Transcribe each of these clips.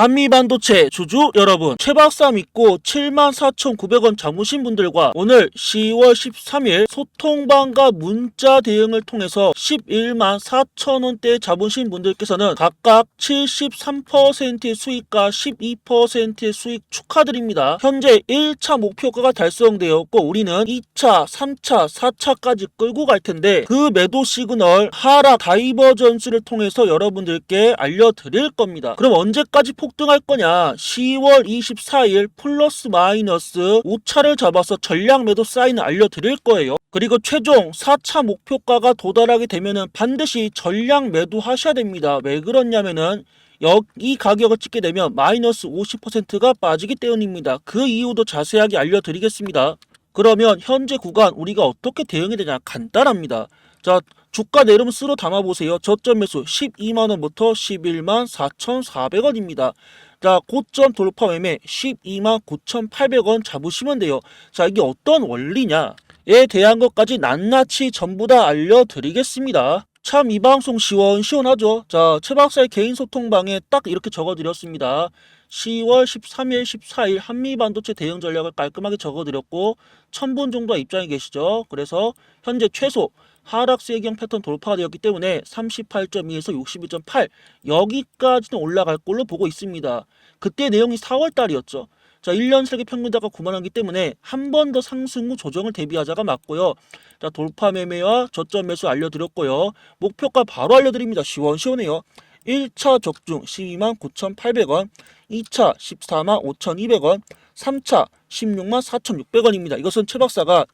한미반도체 주주 여러분 최박사 믿고 74,900원 잡으신 분들과 오늘 10월 13일 소통방과 문자 대응을 통해서 11만 4천원대 잡으신 분들께서는 각각 73%의 수익과 12%의 수익 축하드립니다. 현재 1차 목표가가 달성되었고 우리는 2차, 3차, 4차까지 끌고 갈 텐데 그 매도 시그널 하락 다이버전스를 통해서 여러분들께 알려드릴 겁니다. 그럼 언제까지 폭등할 거냐? 10월 24일 플러스 마이너스 5차를 잡아서 전량 매도 사인을 알려드릴 거예요. 그리고 최종 4차 목표가가 도달하게 되면은 반드시 전량 매도하셔야 됩니다. 왜 그러냐면은 여기 가격을 찍게 되면 마이너스 50%가 빠지기 때문입니다. 그 이유도 자세하게 알려드리겠습니다. 그러면 현재 구간 우리가 어떻게 대응해야 되냐 간단합니다. 자 주가 쓰러 담아보세요. 저점 매수 12만원부터 11만 4,400원입니다. 자 고점 돌파 매매 12만 9,800원 잡으시면 돼요. 자 이게 어떤 원리냐에 대한 것까지 낱낱이 전부 다 알려드리겠습니다. 참 이 방송 시원 시원하죠. 자, 최 박사의 개인 소통방에 딱 이렇게 적어드렸습니다. 10월 13일, 14일 한미 반도체 대응 전략을 깔끔하게 적어드렸고 1000분 정도가 입장에 계시죠. 그래서 현재 최소 하락세 의경 패턴 돌파가 되었기 때문에 38.2에서 61.8 여기까지는 올라갈 걸로 보고 있습니다. 그때 내용이 4월 달이었죠. 자, 1년 세계 평균가가 9만 원이기 때문에 한 번 더 상승 후 조정을 대비하자가 맞고요. 자, 돌파 매매와 저점 매수 알려드렸고요. 목표가 바로 알려드립니다. 시원시원해요. 1차 적중 12만 9,800원, 2차 14만 5,200원, 3차 16만 4,600원입니다. 이것은 최 박사가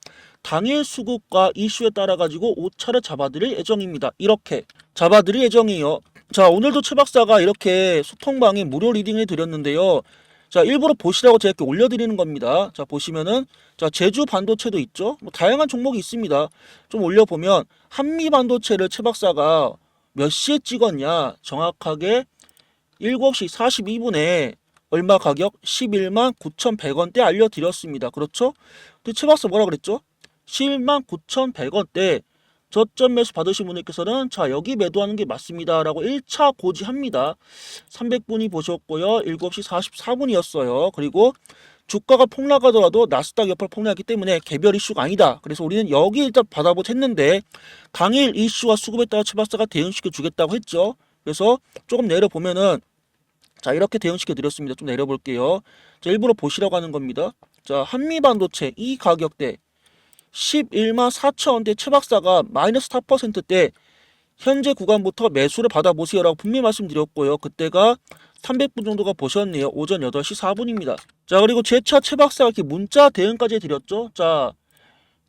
당일 수급과 이슈에 따라 가지고 5차를 잡아드릴 예정입니다. 이렇게 잡아드릴 예정이에요. 자, 오늘도 최 박사가 이렇게 소통방에 무료 리딩을 드렸는데요. 자, 일부러 보시라고 제가 이렇게 올려드리는 겁니다. 자, 보시면은, 자, 제주 반도체도 있죠? 뭐, 다양한 종목이 있습니다. 좀 올려보면, 한미 반도체를 최 박사가 몇 시에 찍었냐? 정확하게 7시 42분에 얼마 가격? 11만 9,100원대 알려드렸습니다. 그렇죠? 근데 최 박사 뭐라 그랬죠? 11만 9,100원대 저점 매수 받으신 분들께서는 자 여기 매도하는 게 맞습니다 라고 1차 고지합니다. 300분이 보셨고요. 7시 44분이었어요. 그리고 주가가 폭락하더라도 나스닥 옆을 폭락했기 때문에 개별 이슈가 아니다. 그래서 우리는 여기 일단 받아보자 했는데 당일 이슈와 수급에 따라 최박사가 대응시켜 주겠다고 했죠. 그래서 조금 내려보면은 자 이렇게 대응시켜 드렸습니다. 좀 내려볼게요. 자 일부러 보시라고 하는 겁니다. 자 한미반도체 이 가격대 11만 4천원대 최박사가 마이너스 4%대 현재 구간부터 매수를 받아보세요라고 분명히 말씀드렸고요. 그때가 300분 정도가 보셨네요. 오전 8시 4분입니다. 자 그리고 제차 최박사가 이렇게 문자 대응까지 해드렸죠. 자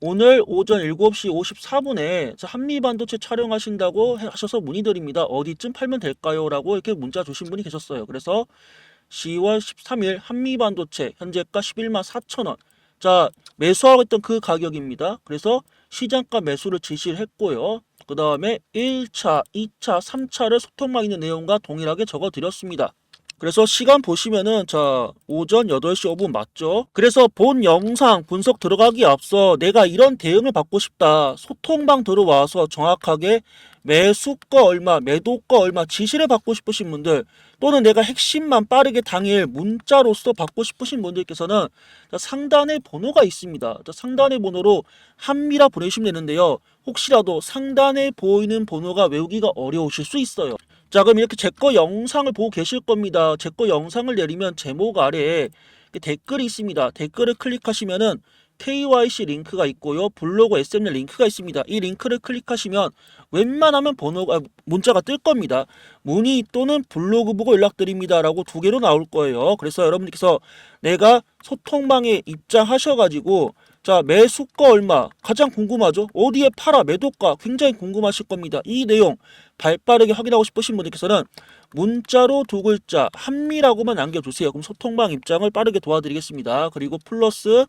오늘 오전 7시 54분에 한미반도체 촬영하신다고 하셔서 문의드립니다. 어디쯤 팔면 될까요? 라고 이렇게 문자 주신 분이 계셨어요. 그래서 10월 13일 한미반도체 현재가 11만 4천원 자, 매수하고 있던 그 가격입니다. 그래서 시장가 매수를 지시를 했고요. 그 다음에 1차, 2차, 3차를 소통망 있는 내용과 동일하게 적어 드렸습니다. 그래서 시간 보시면은 자 오전 8시 5분 맞죠? 그래서 본 영상 분석 들어가기 앞서 내가 이런 대응을 받고 싶다. 소통방 들어와서 정확하게 매수가 얼마, 매도가 얼마 지시를 받고 싶으신 분들 또는 내가 핵심만 빠르게 당일 문자로서 받고 싶으신 분들께서는 자, 상단에 번호가 있습니다. 자, 상단의 번호로 한미라 보내시면 되는데요. 혹시라도 상단에 보이는 번호가 외우기가 어려우실 수 있어요. 자 그럼 이렇게 제 거 영상을 보고 계실 겁니다. 제 거 영상을 내리면 제목 아래에 댓글이 있습니다. 댓글을 클릭하시면은 KYC 링크가 있고요. 블로그 SML 링크가 있습니다. 이 링크를 클릭하시면 웬만하면 번호가 문자가 뜰 겁니다. 문의 또는 블로그 보고 연락드립니다라고 두 개로 나올 거예요. 그래서 여러분들께서 내가 소통방에 입장하셔 가지고 자 매수가 얼마 가장 궁금하죠 어디에 팔아 매도가 굉장히 궁금하실 겁니다 이 내용 발 빠르게 확인하고 싶으신 분들께서는 문자로 두 글자 한미라고만 남겨주세요. 그럼 소통방 입장을 빠르게 도와드리겠습니다. 그리고 플러스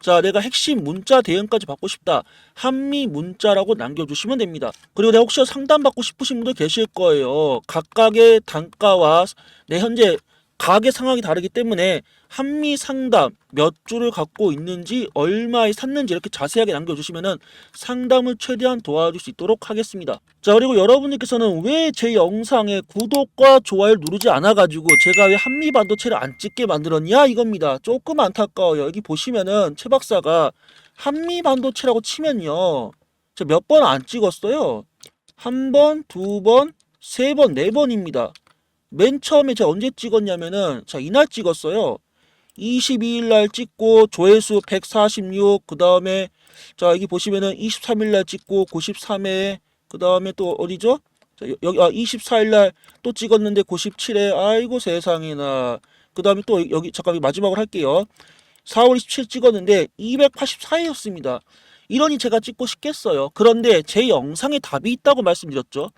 자 내가 핵심 문자 대응까지 받고 싶다. 한미 문자라고 남겨주시면 됩니다. 그리고 내가 혹시 상담 받고 싶으신 분들 계실 거예요. 각각의 단가와 내 현재 가게 상황이 다르기 때문에 한미 상담 몇 주를 갖고 있는지 얼마에 샀는지 이렇게 자세하게 남겨주시면은 상담을 최대한 도와줄 수 있도록 하겠습니다. 자 그리고 여러분들께서는 왜 제 영상에 구독과 좋아요를 누르지 않아가지고 제가 왜 한미 반도체를 안 찍게 만들었냐 이겁니다. 조금 안타까워요. 여기 보시면은 최 박사가 한미 반도체라고 치면요. 저 몇 번 안 찍었어요. 한 번, 두 번, 세 번, 네 번입니다. 맨 처음에 제가 언제 찍었냐면은 자 이날 찍었어요. 22일 날 찍고 조회수 146, 그 다음에 자 여기 보시면은 23일 날 찍고 93회, 그 다음에 또 어디죠? 자 여- 여기 아 24일 날 또 찍었는데 97회, 아이고 세상에나. 그 다음에 또 여기 잠깐 마지막으로 할게요. 4월 27일 찍었는데 284회였습니다. 이러니 제가 찍고 싶겠어요. 그런데 제 영상에 답이 있다고 말씀드렸죠.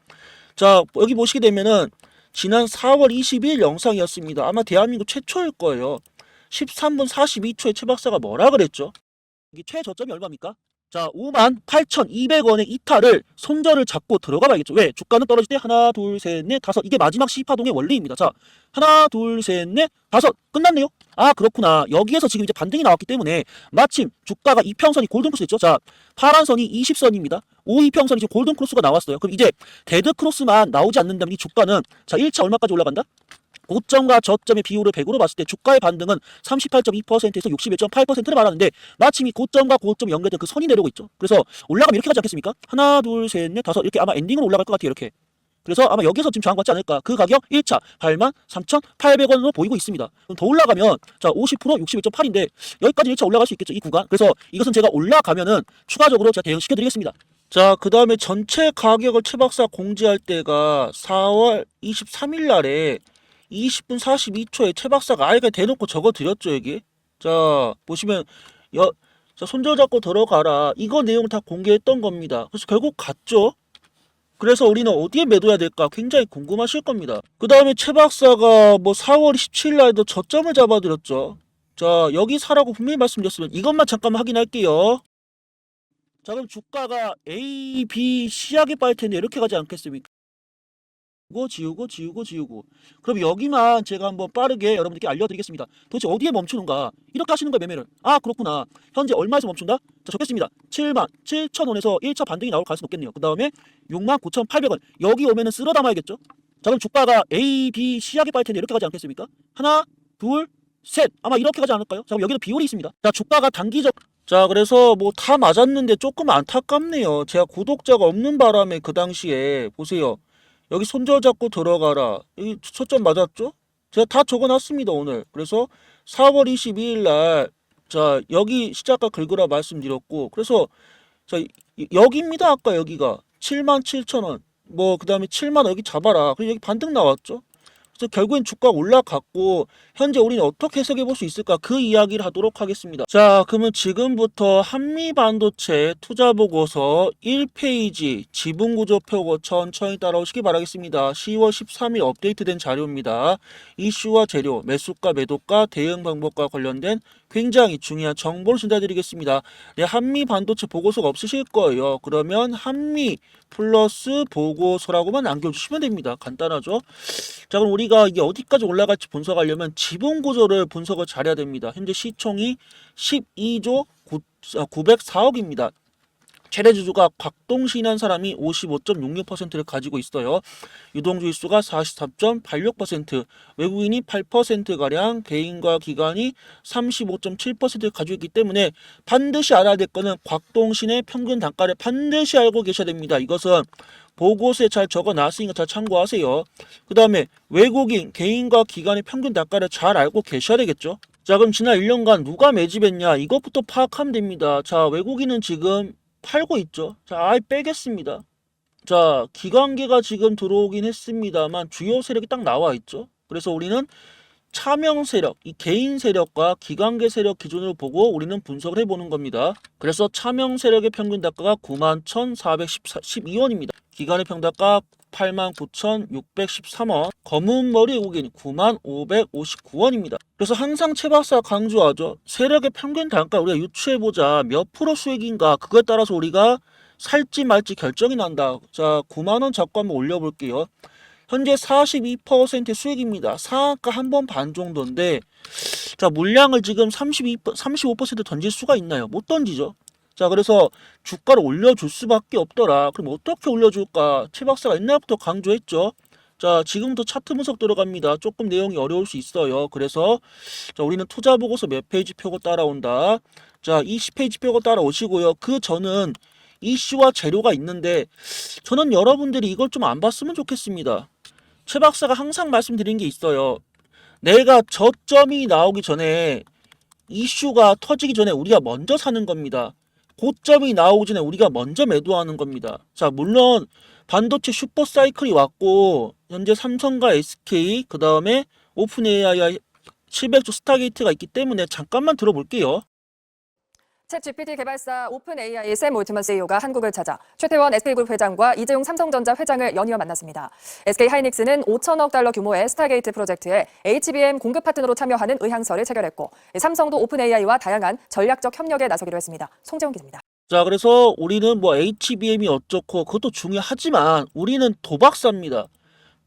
자 여기 보시게 되면은 지난 4월 20일 영상이었습니다. 아마 대한민국 최초일 거예요. 13분 42초에 최 박사가 뭐라 그랬죠? 이게 최저점이 얼마입니까? 자, 5만 8,200원의 이탈을 손절을 잡고 들어가 봐야겠죠. 왜? 주가는 떨어질 때 하나, 둘, 셋, 넷, 다섯. 이게 마지막 시파동의 원리입니다. 자, 하나, 둘, 셋, 넷, 다섯. 끝났네요. 아, 그렇구나. 여기에서 지금 이제 반등이 나왔기 때문에 마침 주가가 이평선이 골든크로스 됐죠. 자, 파란 선이 20선입니다. 5 이평선이 지금 골든크로스가 나왔어요. 그럼 이제 데드크로스만 나오지 않는다면 이 주가는 자, 1차 얼마까지 올라간다? 고점과 저점의 비율을 100으로 봤을 때 주가의 반등은 38.2%에서 61.8%를 말하는데 마침 이 고점과 고점 연결된 그 선이 내려오고 있죠. 그래서 올라가면 이렇게 가지 않겠습니까? 하나, 둘, 셋, 넷, 다섯 이렇게 아마 엔딩으로 올라갈 것 같아요. 이렇게. 그래서 아마 여기서 지금 저항받지 않을까. 그 가격 1차 8만 3,800원으로 보이고 있습니다. 그럼 더 올라가면 자 50% 61.8인데 여기까지 1차 올라갈 수 있겠죠. 이 구간. 그래서 이것은 제가 올라가면은 추가적으로 제가 대응시켜 드리겠습니다. 자, 그 다음에 전체 가격을 최 박사 공지할 때가 4월 23일 날에 20분 42초에 최 박사가 아예 대놓고 적어 드렸죠, 여기. 자, 보시면 여, 자, 손절 잡고 들어가라. 이거 내용 다 공개했던 겁니다. 그래서 결국 갔죠. 그래서 우리는 어디에 매도해야 될까 굉장히 궁금하실 겁니다. 그 다음에 최 박사가 뭐 4월 27일 날도 저점을 잡아드렸죠. 자, 여기 사라고 분명히 말씀드렸으면 이것만 잠깐만 확인할게요. 자, 그럼 주가가 A, B, C하게 빠질 텐데 이렇게 가지 않겠습니까? 지우고 지우고 지우고 지우고. 그럼 여기만 제가 한번 빠르게 여러분들께 알려드리겠습니다. 도대체 어디에 멈추는가? 이렇게 하시는 거예요 매매를. 아 그렇구나. 현재 얼마에서 멈춘다? 자 적겠습니다. 7만 7천 원에서 1차 반등이 나올 가능성이 높겠네요. 그 다음에 6만 9천8백원. 여기 오면은 쓸어 담아야겠죠? 자 그럼 주가가 A, B, C하게 빠질 텐데 이렇게 가지 않겠습니까? 하나 둘셋. 아마 이렇게 가지 않을까요? 자 그럼 여기도 비율이 있습니다. 자 주가가 단기적. 자 그래서 뭐 다 맞았는데 조금 안타깝네요. 제가 구독자가 없는 바람에 그 당시에 보세요 여기 손절 잡고 들어가라. 여기 초점 맞았죠? 제가 다 적어놨습니다, 오늘. 그래서 4월 22일 날, 자, 여기 시작가 긁으라 말씀드렸고, 그래서, 자, 이- 여기입니다, 아까 여기가. 7만 7천 원. 뭐, 그 다음에 7만 원 여기 잡아라. 그리고 여기 반등 나왔죠? 그래서 결국엔 주가 올라갔고, 현재 우리는 어떻게 해석해 볼 수 있을까? 그 이야기를 하도록 하겠습니다. 자, 그러면 지금부터 한미 반도체 투자 보고서 1페이지 지분 구조 표고 천천히 따라오시기 바라겠습니다. 10월 13일 업데이트된 자료입니다. 이슈와 재료, 매수가, 매도가, 대응 방법과 관련된 굉장히 중요한 정보를 전달드리겠습니다. 네, 한미 반도체 보고서가 없으실 거예요. 그러면 한미 플러스 보고서라고만 남겨주시면 됩니다. 간단하죠? 자, 그럼 우리가 이게 어디까지 올라갈지 분석하려면 지분 구조를 분석을 잘해야 됩니다. 현재 시총이 12조 904억입니다. 최대 주주가 곽동신이라는 사람이 55.66%를 가지고 있어요. 유동주의수가 43.86%, 외국인이 8%가량, 개인과 기관이 35.7%를 가지고 있기 때문에 반드시 알아야 될 거는 곽동신의 평균 단가를 반드시 알고 계셔야 됩니다. 이것은 보고서에 잘 적어 놨으니까 잘 참고하세요. 그 다음에 외국인, 개인과 기관의 평균 단가를 잘 알고 계셔야 되겠죠. 자 그럼 지난 1년간 누가 매집했냐 이것부터 파악하면 됩니다. 자 외국인은 지금 팔고 있죠. 자, 아예 빼겠습니다. 자, 기관계가 지금 들어오긴 했습니다만 주요 세력이 딱 나와 있죠. 그래서 우리는 차명 세력, 이 개인 세력과 기관계 세력 기준으로 보고 우리는 분석을 해보는 겁니다. 그래서 차명 세력의 평균 단가가 91,412원입니다. 기관의 평단가 89,613원, 검은 머리 외국인 9,559원입니다. 그래서 항상 최 박사 강조하죠. 세력의 평균 단가 우리가 유추해보자. 몇 프로 수익인가 그거에 따라서 우리가 살지 말지 결정이 난다. 자, 9만원 잡고 한번 올려볼게요. 현재 42% 수익입니다. 상한가 한 번 반 정도인데 자 물량을 지금 32 35% 던질 수가 있나요? 못 던지죠. 자 그래서 주가를 올려줄 수밖에 없더라. 그럼 어떻게 올려줄까? 최 박사가 옛날부터 강조했죠. 자 지금부터 차트 분석 들어갑니다. 조금 내용이 어려울 수 있어요. 그래서 자 우리는 투자 보고서 몇 페이지 펴고 따라온다. 자 20페이지 펴고 따라오시고요. 그 저는 이슈와 재료가 있는데 저는 여러분들이 이걸 좀 안 봤으면 좋겠습니다. 최 박사가 항상 말씀드린 게 있어요. 내가 저점이 나오기 전에 이슈가 터지기 전에 우리가 먼저 사는 겁니다. 고점이 나오기 전에 우리가 먼저 매도하는 겁니다. 자, 물론 반도체 슈퍼 사이클이 왔고 현재 삼성과 SK 그 다음에 오픈 AI 700조 스타게이트가 있기 때문에 잠깐만 들어볼게요. 챗 GPT 개발사 오픈 AI의 샘 올트먼 CEO가 한국을 찾아 최태원 SK그룹 회장과 이재용 삼성전자 회장을 연이어 만났습니다. SK 하이닉스는 5천억 달러 규모의 스타게이트 프로젝트에 HBM 공급 파트너로 참여하는 의향서를 체결했고 삼성도 오픈 AI와 다양한 전략적 협력에 나서기로 했습니다. 송재훈 기자입니다. 자, 그래서 우리는 뭐 HBM이 어쩌고 그것도 중요하지만 우리는 도박사입니다.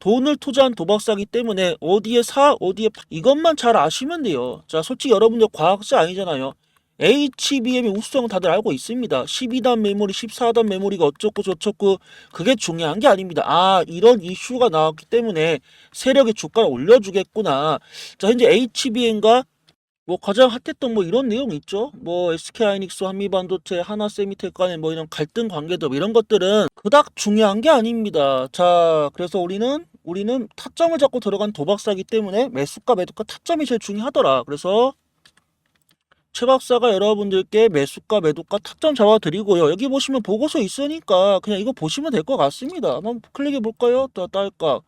돈을 투자한 도박사기 때문에 어디에 사, 어디에 파, 이것만 잘 아시면 돼요. 자, 솔직히 여러분들 과학자 아니잖아요. HBM의 우수성은 다들 알고 있습니다. 12단 메모리, 14단 메모리가 어쩌고 저쩌고 그게 중요한 게 아닙니다. 아, 이런 이슈가 나왔기 때문에 세력의 주가를 올려주겠구나. 자, 현재 HBM과 뭐 가장 핫했던 뭐 이런 내용 있죠. 뭐 SK 하이닉스, 한미반도체, 하나세미텍 간의 뭐 이런 갈등 관계도 뭐 이런 것들은 그닥 중요한 게 아닙니다. 자, 그래서 우리는 우리는 타점을 잡고 들어간 도박사기 때문에 매수가 매도가 타점이 제일 중요하더라. 그래서 최 박사가 여러분들께 매수가 매도가 타점 잡아드리고요. 여기 보시면 보고서 있으니까 그냥 이거 보시면 될 것 같습니다. 한번 클릭해 볼까요? 또 딸깍.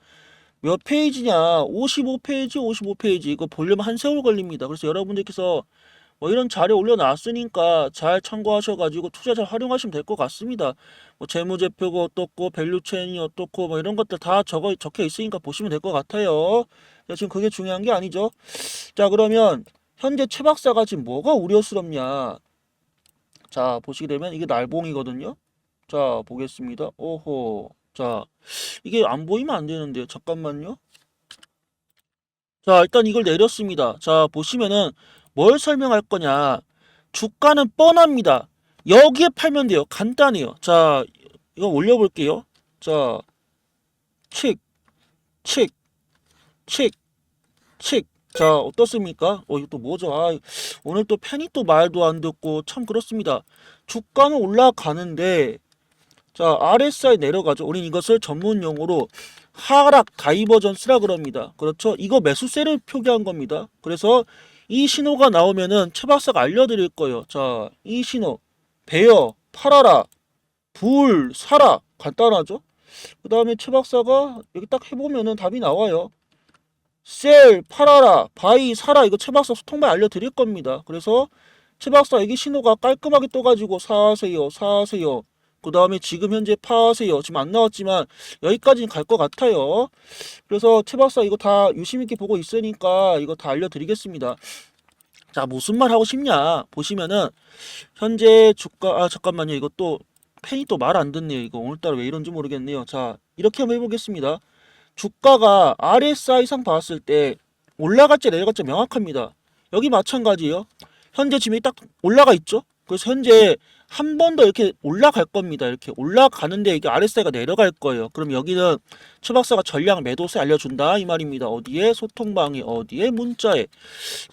몇 페이지냐? 55페이지, 55페이지. 이거 보려면 한 세월 걸립니다. 그래서 여러분들께서 뭐 이런 자료 올려놨으니까 잘 참고하셔가지고 투자 잘 활용하시면 될 것 같습니다. 뭐 재무제표가 어떻고, 밸류체인이 어떻고, 뭐 이런 것들 다 적어, 적혀 있으니까 보시면 될 것 같아요. 자, 지금 그게 중요한 게 아니죠. 자, 그러면 현재 최 박사가 지금 뭐가 우려스럽냐? 자, 보시게 되면 이게 날봉이거든요. 자, 보겠습니다. 오호. 자, 이게 안 보이면 안 되는데요. 잠깐만요. 자, 일단 이걸 내렸습니다. 자, 보시면은 뭘 설명할 거냐. 주가는 뻔합니다. 여기에 팔면 돼요. 간단해요. 자, 이거 올려볼게요. 자, 칙, 칙, 칙, 칙. 자, 어떻습니까? 어, 이거 또 뭐죠? 아, 오늘 또 팬이 또 말도 안 듣고 참 그렇습니다. 주가는 올라가는데 자, RSI 내려가죠. 우린 이것을 전문 용어로 하락 다이버전스라 그럽니다. 그렇죠? 이거 매수세를 표기한 겁니다. 그래서 이 신호가 나오면은 최 박사가 알려드릴 거예요. 자, 이 신호 베어 팔아라 불 사라 간단하죠? 그 다음에 최 박사가 여기 딱 해보면은 답이 나와요. 셀 팔아라 바이 사라 이거 최 박사 소통만 알려드릴 겁니다. 그래서 최 박사 여기 신호가 깔끔하게 떠가지고 사세요 사세요 그 다음에 지금 현재 파세요. 지금 안 나왔지만 여기까지는 갈 것 같아요. 그래서 최 박사 이거 다 유심 있게 보고 있으니까 이거 다 알려드리겠습니다. 자 무슨 말 하고 싶냐 보시면은 현재 주가 아 잠깐만요 이거 또 팬이 또 말 안 듣네요 이거 오늘따라 왜 이런지 모르겠네요 자 이렇게 한번 해보겠습니다 주가가 RSI 이상 봤을 때 올라갈지 내려갈지 명확합니다. 여기 마찬가지예요. 현재 지금 딱 올라가 있죠? 그래서 현재 한 번 더 이렇게 올라갈 겁니다. 이렇게 올라가는데 이게 RSI가 내려갈 거예요. 그럼 여기는 최 박사가 전량 매도세 알려준다 이 말입니다. 어디에 소통방에 어디에 문자에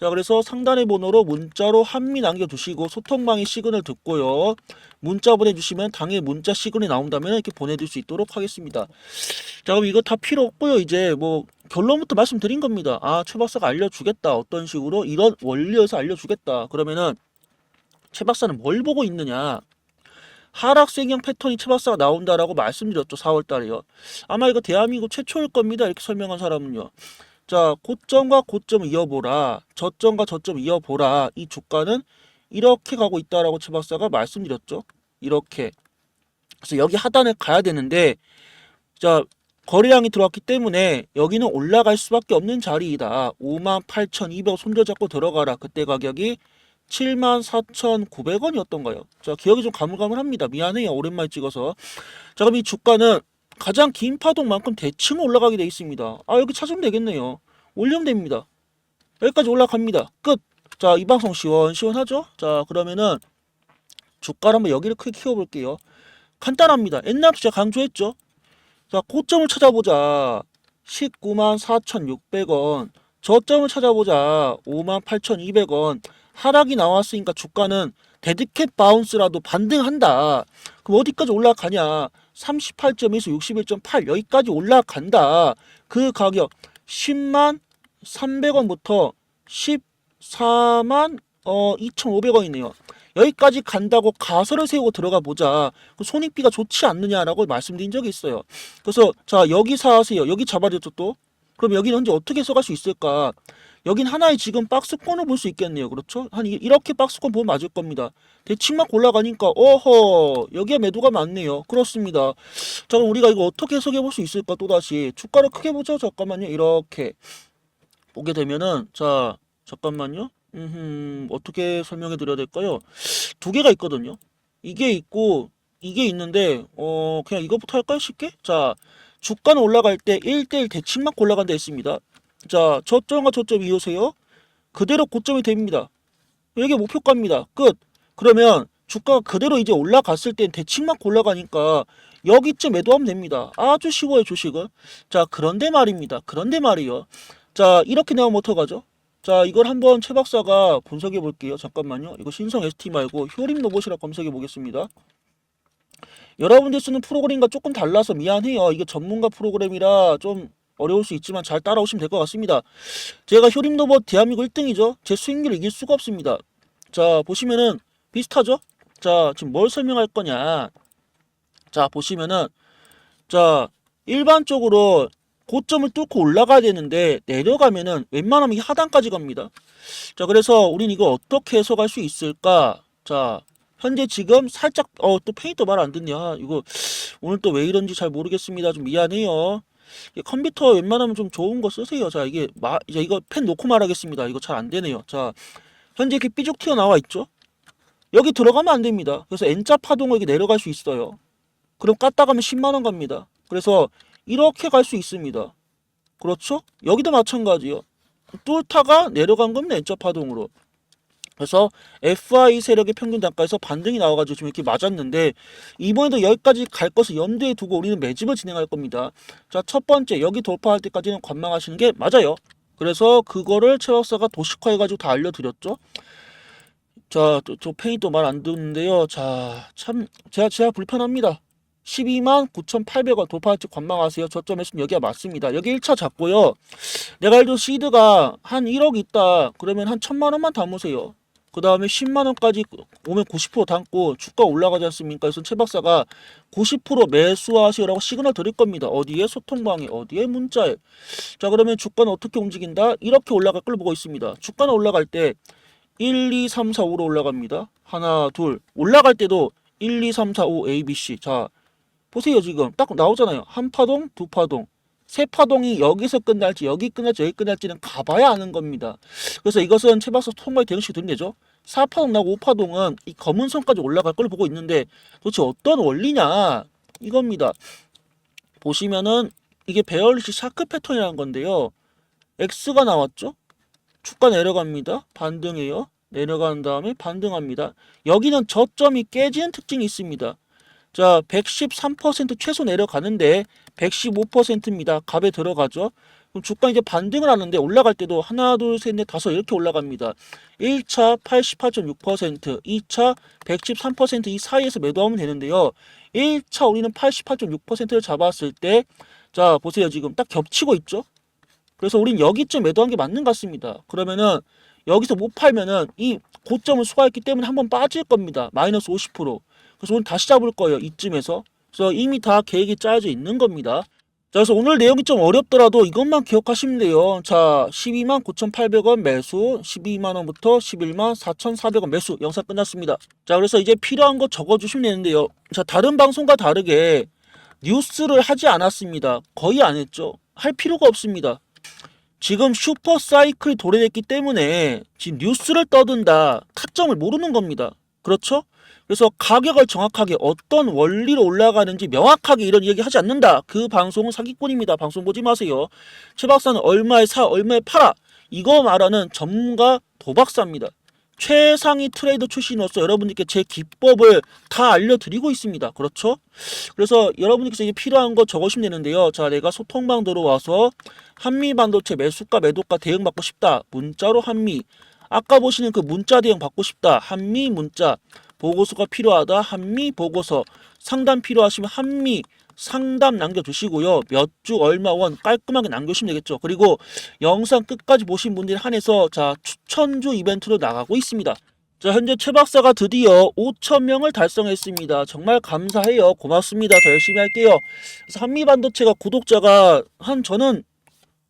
자 그래서 상단의 번호로 문자로 한미 남겨주시고 소통방의 시그널 듣고요. 문자 보내주시면 당일 문자 시그널이 나온다면 이렇게 보내줄 수 있도록 하겠습니다. 자 그럼 이거 다 필요 없고요. 이제 뭐 결론부터 말씀드린 겁니다. 아 최 박사가 알려주겠다 어떤 식으로 이런 원리에서 알려주겠다 그러면은 최 박사는 뭘 보고 있느냐? 하락세경 패턴이 최 박사가 나온다라고 말씀드렸죠. 4월 달에요. 아마 이거 대한민국 최초일 겁니다. 이렇게 설명한 사람은요. 자, 고점과 고점을 이어보라. 저점과 저점을 이어보라. 이 주가는 이렇게 가고 있다라고 최 박사가 말씀드렸죠. 이렇게. 그래서 여기 하단에 가야 되는데 자, 거래량이 들어왔기 때문에 여기는 올라갈 수밖에 없는 자리이다. 58,200 손절 잡고 들어가라. 그때 가격이 74,900원이었던가요? 자, 기억이 좀 가물가물합니다. 미안해요. 오랜만에 찍어서. 자, 그럼 이 주가는 가장 긴 파동만큼 대칭 올라가게 돼 있습니다. 아 여기 찾으면 되겠네요. 올리면 됩니다. 여기까지 올라갑니다. 끝. 자, 이 방송 시원 시원하죠? 자, 그러면은 주가를 한번 여기를 크게 키워볼게요. 간단합니다. 옛날부터 제가 강조했죠? 자, 고점을 찾아보자. 19만 4,600원. 저점을 찾아보자. 5만 8,200원. 하락이 나왔으니까 주가는 데드캣 바운스라도 반등한다. 그럼 어디까지 올라가냐? 38.1에서 61.8 여기까지 올라간다. 그 가격 10만 300원부터 14만 어 2,500원이네요. 여기까지 간다고 가설을 세우고 들어가 보자. 그 손익비가 좋지 않느냐라고 말씀드린 적이 있어요. 그래서 자 여기 사세요. 여기 잡아줬죠 또. 그럼 여기는 현재 어떻게 써갈 수 있을까? 여긴 하나의 지금 박스권을 볼 수 있겠네요. 그렇죠? 한 이- 이렇게 박스권 보면 맞을 겁니다. 대칭 막 올라가니까 어허 여기에 매도가 많네요. 그렇습니다. 자 그럼 우리가 이거 어떻게 해석해 볼 수 있을까 또다시 주가를 크게 보죠. 잠깐만요. 이렇게 보게 되면은 자 잠깐만요. 음 어떻게 설명해 드려야 될까요? 두 개가 있거든요. 이게 있고 이게 있는데 어 그냥 이거부터 할까요? 쉽게? 자 주가는 올라갈 때 1대1 대칭만 올라간다 했습니다. 자 저점과 저점 이으세요. 그대로 고점이 됩니다. 이게 목표가입니다. 끝. 그러면 주가가 그대로 이제 올라갔을 땐 대칭만 올라가니까 여기쯤 매도하면 됩니다. 아주 쉬워요 주식은. 자 그런데 말입니다. 그런데 말이요. 자 이렇게 나오면 어떡하죠? 자 이걸 한번 최 박사가 분석해 볼게요. 잠깐만요. 이거 신성 ST 말고 효림 로봇이라 검색해 보겠습니다. 여러분들 쓰는 프로그램과 조금 달라서 미안해요. 이게 전문가 프로그램이라 좀 어려울 수 있지만 잘 따라오시면 될 것 같습니다. 제가 효림 로봇 대한민국 1등이죠. 제 수익률 이길 수가 없습니다. 자 보시면은 비슷하죠? 자 지금 뭘 설명할 거냐? 자 보시면은 자 일반적으로 고점을 뚫고 올라가야 되는데 내려가면은 웬만하면 이 하단까지 갑니다. 자 그래서 우린 이거 어떻게 해석할 수 있을까? 자 현재 지금 살짝 어 또 페인터 말안 듣냐? 아, 이거 오늘 또 왜 이런지 잘 모르겠습니다. 좀 미안해요. 컴퓨터 웬만하면 좀 좋은 거 쓰세요. 자 이게 마 이제 이거 펜 놓고 말하겠습니다. 이거 잘 안 되네요. 자 현재 이렇게 삐죽 튀어나와 있죠? 여기 들어가면 안 됩니다. 그래서 N자 파동을 이렇게 내려갈 수 있어요. 그럼 깠다 가면 10만 원 갑니다. 그래서 이렇게 갈 수 있습니다. 그렇죠? 여기도 마찬가지요. 뚫다가 내려간 겁니다. N자 파동으로. 그래서 FI 세력의 평균 단가에서 반등이 나와가지고 지금 이렇게 맞았는데 이번에도 여기까지 갈 것을 염두에 두고 우리는 매집을 진행할 겁니다. 자, 첫 번째 여기 돌파할 때까지는 관망하시는 게 맞아요. 그래서 그거를 최 박사가 도식화해가지고 다 알려드렸죠. 자, 저, 저 페인도 말 안 듣는데요. 자, 참 제가 제가 불편합니다. 12만 9,800원 돌파할지 관망하세요. 저점에서는 여기가 맞습니다. 여기 1차 잡고요. 내가 알기로 시드가 한 1억 있다. 그러면 한 1천만 원만 담으세요. 그 다음에 10만 원까지 오면 90% 담고 주가 올라가지 않습니까? 그래서 최 박사가 90% 매수하시라고 시그널 드릴 겁니다. 어디에 소통방에 어디에 문자에. 자 그러면 주가는 어떻게 움직인다? 이렇게 올라갈 걸 보고 있습니다. 주가는 올라갈 때 1, 2, 3, 4, 5로 올라갑니다. 하나, 둘. 올라갈 때도 1, 2, 3, 4, 5, A, B, C. 자, 보세요, 지금. 딱 나오잖아요. 한 파동, 두 파동. 세 파동이 여기서 끝날지, 여기 끝날지, 여기 끝날지는 가봐야 아는 겁니다. 그래서 이것은 최박사 통과의 대응식 드린대죠. 4파동 나고 5파동은 이 검은 선까지 올라갈 걸 보고 있는데 도대체 어떤 원리냐? 이겁니다. 보시면은 이게 베어리시 샤크 패턴이라는 건데요. X가 나왔죠? 주가 내려갑니다. 반등해요. 내려간 다음에 반등합니다. 여기는 저점이 깨지는 특징이 있습니다. 자, 113% 최소 내려가는데 115%입니다. 값에 들어가죠. 그럼 주가 이제 반등을 하는데 올라갈 때도 하나, 둘, 셋, 넷, 다섯 이렇게 올라갑니다. 1차 88.6%, 2차 113%이 사이에서 매도하면 되는데요. 1차 우리는 88.6%를 잡았을 때, 자, 보세요. 지금 딱 겹치고 있죠? 그래서 우린 여기쯤 매도한 게 맞는 것 같습니다. 그러면은 여기서 못 팔면은 이 고점을 수가했기 때문에 한번 빠질 겁니다. 마이너스 50%. 그래서 오늘 다시 잡을 거예요. 이쯤에서. 그래서 이미 다 계획이 짜여져 있는 겁니다. 자, 그래서 오늘 내용이 좀 어렵더라도 이것만 기억하시면 돼요. 자, 12만 9,800원 매수, 12만 원부터 11만 4,400원 매수. 영상 끝났습니다. 자, 그래서 이제 필요한 거 적어주시면 되는데요. 자, 다른 방송과 다르게 뉴스를 하지 않았습니다. 거의 안 했죠. 할 필요가 없습니다. 지금 슈퍼 사이클이 도래됐기 때문에 지금 뉴스를 떠든다 타점을 모르는 겁니다. 그렇죠? 그래서 가격을 정확하게 어떤 원리로 올라가는지 명확하게 이런 이야기 하지 않는다. 그 방송은 사기꾼입니다. 방송 보지 마세요. 최 박사는 얼마에 사, 얼마에 팔아. 이거 말하는 전문가 도박사입니다. 최상위 트레이더 출신으로서 여러분들께 제 기법을 다 알려드리고 있습니다. 그렇죠? 그래서 여러분들께서 이게 필요한 거 적으시면 되는데요. 자, 내가 소통방 들어와서 한미 반도체 매수가 매도가 대응 받고 싶다. 문자로 한미. 아까 보시는 그 문자 대응 받고 싶다. 한미 문자. 보고서가 필요하다. 한미 보고서. 상담 필요하시면 한미 상담 남겨주시고요. 몇 주 얼마 원 깔끔하게 남겨주시면 되겠죠. 그리고 영상 끝까지 보신 분들 한해서 자 추천주 이벤트로 나가고 있습니다. 자 현재 최 박사가 드디어 5천 명을 달성했습니다. 정말 감사해요. 고맙습니다. 더 열심히 할게요. 그래서 한미 반도체가 구독자가 한 저는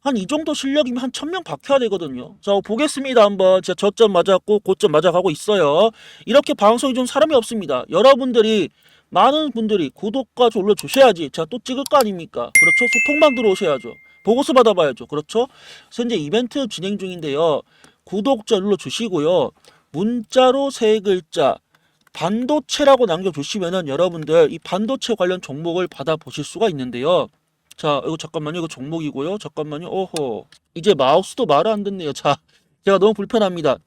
한 이 정도 실력이면 한 천 명 박혀야 되거든요. 자 보겠습니다. 한번 제가 저점 맞았고 고점 맞아가고 있어요. 이렇게 방송이 좀 사람이 없습니다. 여러분들이 많은 분들이 구독과 좀 올려주셔야지 제가 또 찍을 거 아닙니까? 그렇죠? 소통방 들어오셔야죠. 보고서 받아봐야죠. 그렇죠? 현재 이벤트 진행 중인데요. 구독자 눌러주시고요. 문자로 세 글자 반도체라고 남겨주시면은 여러분들 이 반도체 관련 종목을 받아보실 수가 있는데요. 자, 이거 잠깐만요. 이거 종목이고요. 잠깐만요. 오호. 이제 마우스도 말을 안 듣네요. 자, 제가 너무 불편합니다.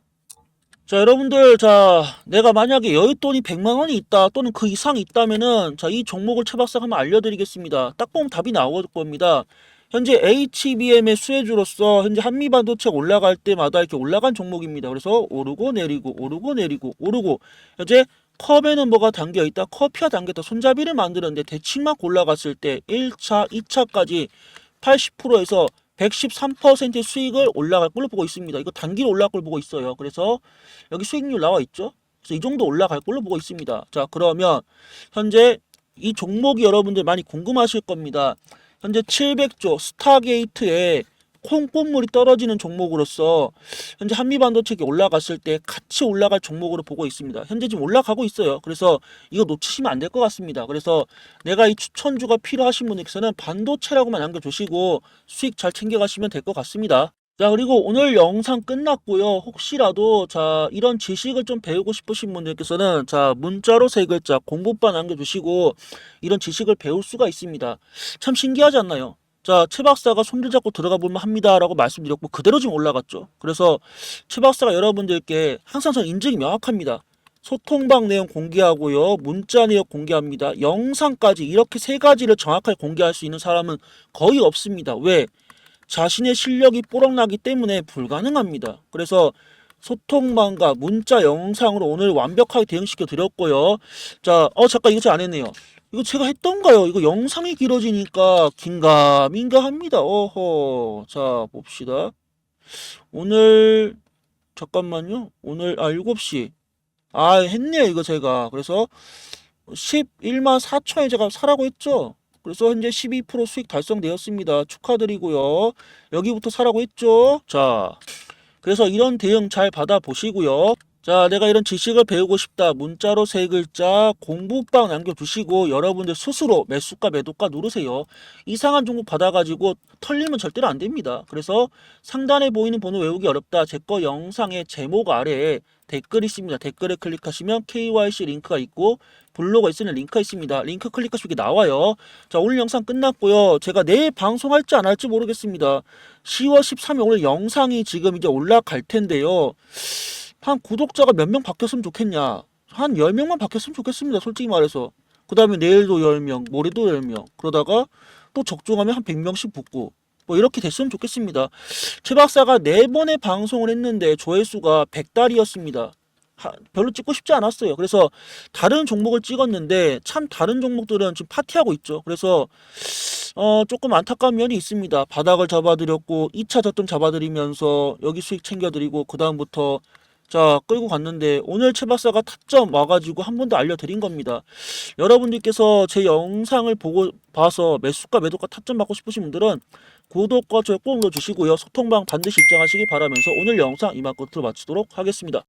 자, 여러분들, 자, 내가 만약에 여윳돈이 100만 원이 있다, 또는 그 이상이 있다면은, 자, 이 종목을 최박사가 한번 알려드리겠습니다. 딱 보면 답이 나올 겁니다. 현재 HBM의 수혜주로서 현재 한미반도체가 올라갈 때마다 이렇게 올라간 종목입니다. 그래서 오르고 내리고, 오르고 내리고, 오르고, 현재 컵에는 뭐가 담겨 있다, 커피가 담겨 있다, 손잡이를 만드는데 대칭만 올라갔을 때 1차, 2차까지 80%에서 113%의 수익을 올라갈 걸로 보고 있습니다. 이거 단기로 올라갈 걸 보고 있어요. 그래서 여기 수익률 나와 있죠? 그래서 이 정도 올라갈 걸로 보고 있습니다. 자, 그러면 현재 이 종목이 여러분들 많이 궁금하실 겁니다. 현재 700조 스타게이트에 콩꽃물이 떨어지는 종목으로서 현재 한미반도체가 올라갔을 때 같이 올라갈 종목으로 보고 있습니다. 현재 지금 올라가고 있어요. 그래서 이거 놓치시면 안 될 것 같습니다. 그래서 내가 이 추천주가 필요하신 분께서는 반도체라고만 남겨주시고 수익 잘 챙겨가시면 될 것 같습니다. 자 그리고 오늘 영상 끝났고요. 혹시라도 자 이런 지식을 좀 배우고 싶으신 분들께서는 자 문자로 세 글자 공부반 남겨주시고 이런 지식을 배울 수가 있습니다. 참 신기하지 않나요? 자, 최 박사가 손질 잡고 들어가 보면 합니다라고 말씀드렸고 그대로 지금 올라갔죠. 그래서 최 박사가 여러분들께 항상 저는 인증이 명확합니다. 소통방 내용 공개하고요. 문자 내역 공개합니다. 영상까지 이렇게 세 가지를 정확하게 공개할 수 있는 사람은 거의 없습니다. 왜? 자신의 실력이 뽀록나기 때문에 불가능합니다. 그래서 소통방과 문자 영상으로 오늘 완벽하게 대응시켜 드렸고요. 자, 어 잠깐 이거 제가 안 했네요. 이거 제가 했던가요? 이거 영상이 길어지니까 긴가민가 합니다. 어허. 자, 봅시다. 오늘 잠깐만요. 오늘 아 7시. 아, 했네요. 이거 제가. 그래서 11만 4천에 제가 사라고 했죠. 그래서 현재 12% 수익 달성되었습니다. 축하드리고요. 여기부터 사라고 했죠. 자, 그래서 이런 대응 잘 받아보시고요. 자, 내가 이런 지식을 배우고 싶다. 문자로 세 글자 공부방 남겨주시고 여러분들 스스로 매수가 매도가 누르세요. 이상한 종목 받아가지고 털리면 절대로 안 됩니다. 그래서 상단에 보이는 번호 외우기 어렵다. 제 거 영상의 제목 아래에 댓글 있습니다. 댓글에 클릭하시면 KYC 링크가 있고 블로그에 쓰는 링크가 있습니다. 링크 클릭하시면 이게 나와요. 자, 오늘 영상 끝났고요. 제가 내일 방송할지 안 할지 모르겠습니다. 10월 13일 오늘 영상이 지금 이제 올라갈 텐데요. 한 구독자가 몇 명 바뀌었으면 좋겠냐? 한 10명만 바뀌었으면 좋겠습니다. 솔직히 말해서. 그 다음에 내일도 10명, 모레도 10명. 그러다가 또 적중하면 한 100명씩 붙고. 뭐 이렇게 됐으면 좋겠습니다. 최 박사가 네 번의 방송을 했는데 조회수가 100달이었습니다. 별로 찍고 싶지 않았어요. 그래서 다른 종목을 찍었는데 참 다른 종목들은 지금 파티하고 있죠. 그래서 어 조금 안타까운 면이 있습니다. 바닥을 잡아드렸고 2차 저점 잡아드리면서 여기 수익 챙겨드리고 그 다음부터 자 끌고 갔는데 오늘 최 박사가 타점 와가지고 한 번 더 알려드린 겁니다. 여러분들께서 제 영상을 보고 봐서 매수가 매도가 타점 받고 싶으신 분들은 구독과 좋아요 꼭 눌러주시고요. 소통방 반드시 입장하시기 바라면서 오늘 영상 이만 끝으로 마치도록 하겠습니다.